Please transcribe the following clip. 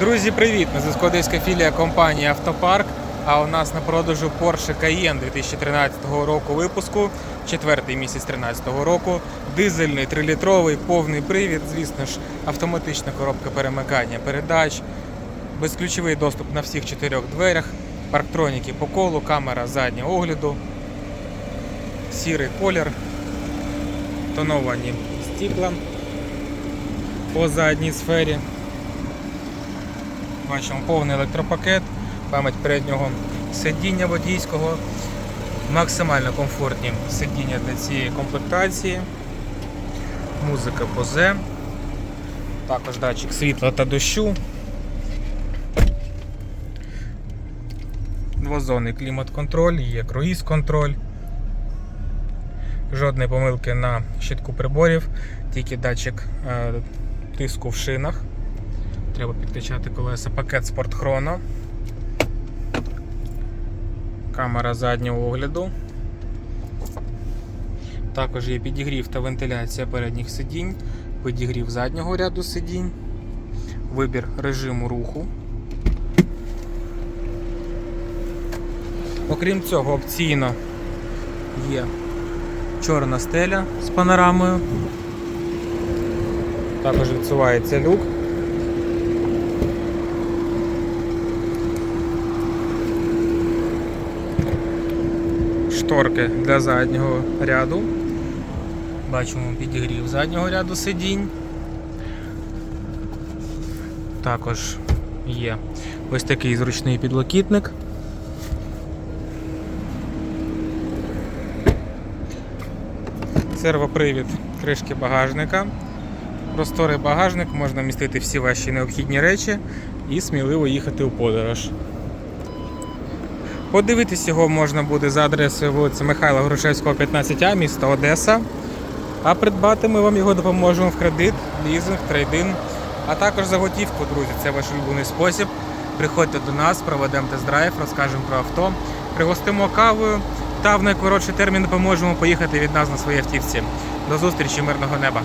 Друзі, привіт! Ми зв'язку Одеська філія компанії Автопарк. А у нас на продажу Porsche Cayenne 2013 року випуску, четвертий місяць 2013 року, дизельний 3-літровий, повний привід, звісно ж, автоматична коробка перемикання передач, безключовий доступ на всіх чотирьох дверях, парктроніки по колу, камера заднього огляду, сірий колір, тоновані стікла по задній сфері. Бачимо повний електропакет, пам'ять переднього сидіння водійського, максимально комфортні сидіння для цієї комплектації, музика Bose, також датчик світла та дощу, двозонний клімат-контроль, є круїз-контроль, жодної помилки на щитку приборів, тільки датчик е, тиску в шинах. Треба підкачати колеса пакет Chrono. Камера заднього огляду. Також є підігрів та вентиляція передніх сидінь, підігрів заднього ряду сидінь, вибір режиму руху. Окрім цього, опційно є чорна стеля з панорамою. Також відсувається люк. Шторки для заднього ряду. Бачимо підігрів заднього ряду сидінь. Також є ось такий зручний підлокітник. Сервопривід кришки багажника. Просторий багажник, можна вмістити всі ваші необхідні речі і сміливо їхати у подорож. Подивитись його можна буде за адресою вулиці Михайла Грушевського, 15А, місто Одеса. А придбати ми вам його допоможемо в кредит, лізинг, трейдин, а також за готівку, друзі. Це ваш улюблений спосіб. Приходьте до нас, проведемо тест-драйв, розкажемо про авто, пригостимо кавою та в найкоротший термін допоможемо поїхати від нас на своїй автівці. До зустрічі, мирного неба!